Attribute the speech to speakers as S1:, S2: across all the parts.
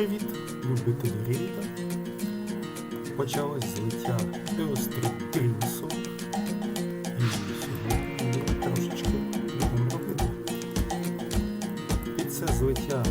S1: Привіт, любителі рейда! Почалось злиття Еострітрісу. І сьогодні трошечки будемо робити. І це злиття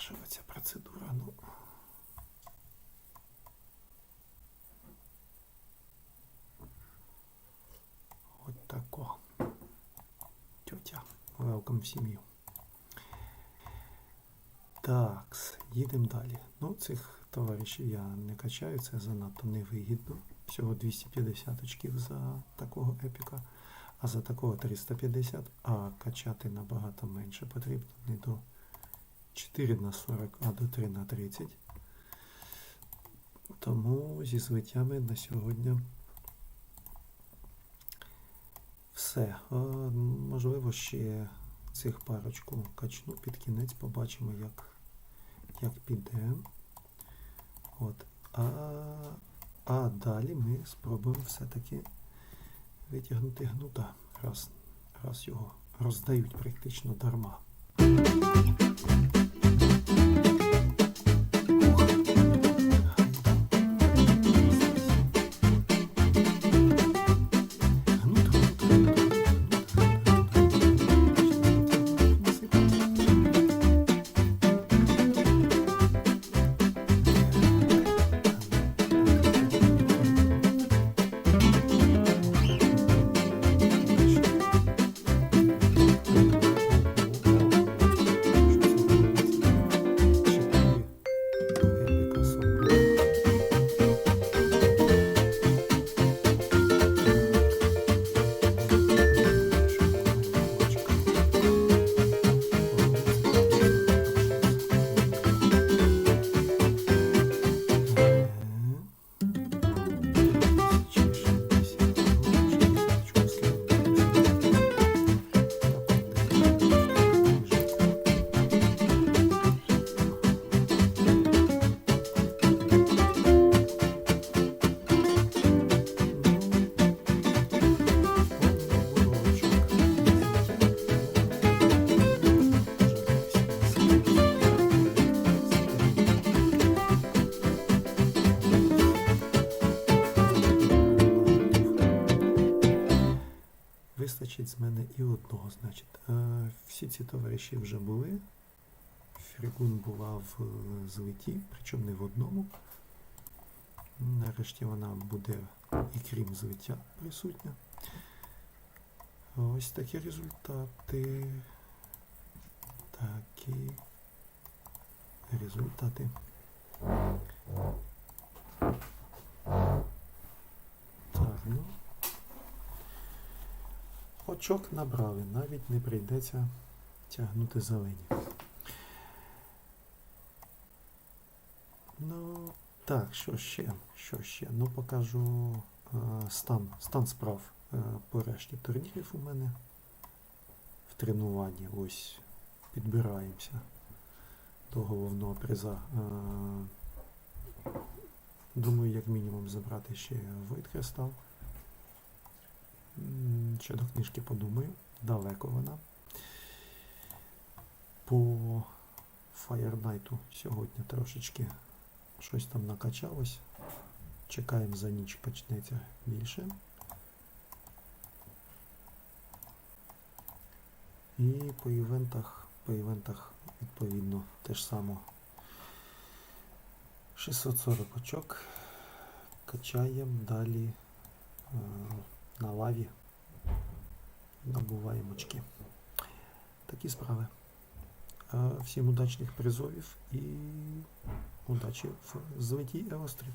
S1: завершується процедура. Ну. От тако. Тьотя. Welcome в сім'ю. Так, їдемо далі. Ну, цих товаришів я не качаю, це занадто невигідно. Всього 250 очків за такого епіка, а за такого 350, а качати набагато менше потрібно, не до 4 на 40, а до 3 на 30. Тому зі злиттями на сьогодні все. Можливо, ще цих парочку качну під кінець, побачимо, як, як піде. От. А, а далі ми спробуємо все-таки витягнути гнута, раз, раз його роздають практично дарма. Вистачить з мене і одного, значить. Е, Всі ці товариші вже були. Фрігун була в е, злиті, причому не в одному. Нарешті вона буде і крім злиття присутня. Ось такі результати. Такі результати. Так, ну. Очок набрали, навіть не прийдеться тягнути зелені. Ну, так, що ще? Що ще? Ну, покажу е, стан, стан справ е, по решті турнірів у мене в тренуванні. Ось підбираємося до головного приза. Е, думаю, як мінімум забрати ще Void Crystal. Ще до книжки подумаю. Далеко вона. По Knight сьогодні трошечки щось там накачалось. Чекаємо за ніч почнеться більше. І по івентах, по івентах відповідно теж само 640 очок. Качаємо далі е, на лаві. Набуваємо очки. Такі справи. Е, Всім удачних призовів і удачі в злитій Еостріт.